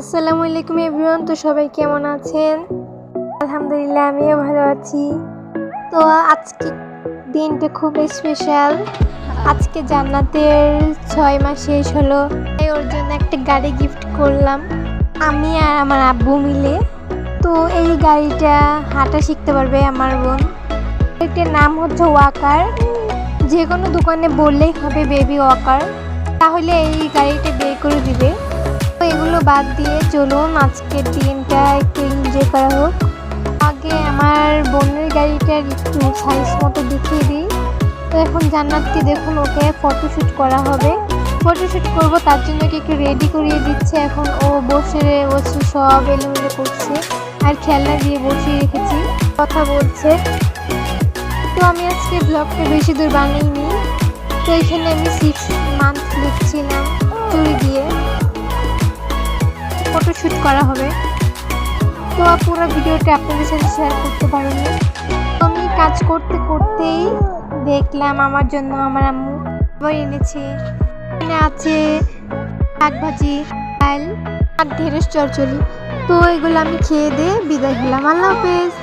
আসসালামু আলাইকুম এভরিওয়ান, তো সবাই কেমন আছেন? আলহামদুলিল্লাহ, আমিও ভালো আছি। তো আজকে দিনটা খুব স্পেশাল আজকে জান্নাতের ছয় মাস শেষ হলো, তাই ওর জন্য একটা গাড়ি গিফট করলাম, আমি আর আমার আব্বু মিলে। তো এই গাড়িটা হাঁটা শিখতে পারবে আমার বোন। এটার নাম হচ্ছে ওয়াকার যে কোনো দোকানে বললেই হবে বেবি ওয়াকার তাহলে এই গাড়িটা বের করে দিবে। এগুলো বাদ দিয়ে চলুন, আজকের দিনটা একটু এনজয় করা হোক। আগে আমার বোনের গাড়িটার একটু সাইজ মতো দেখিয়ে দিই। তো এখন জান্নাতকে দেখুন, ওকে ফটোশ্যুট করা হবে। ফটোশ্যুট করব, তার জন্য ওকে একটু রেডি করিয়ে দিচ্ছে। এখন ও বসে বসে সব এলোমেলো করছে। আর খেলনা দিয়ে বসিয়ে রেখেছি, কথা বলছে। তো আমি আজকে ব্লগটা বেশি দূর বানাইনি। তো এখানে আমি সিক্স ফটোশ্যুট করা হবে। তো পুরো ভিডিওটা আপনাদের সাথে শেয়ার করতে পারিনি। আমি কাজ করতে করতেই দেখলাম আমার জন্য আমার আম্মু আবার এনেছে। এখানে আছে শাকভাজি ডাল, আর ঢেঁড়স চচ্চড়ি। তো এগুলো আমি খেয়ে দিয়ে বিদায় হলাম আল্লাহ হাফেজ।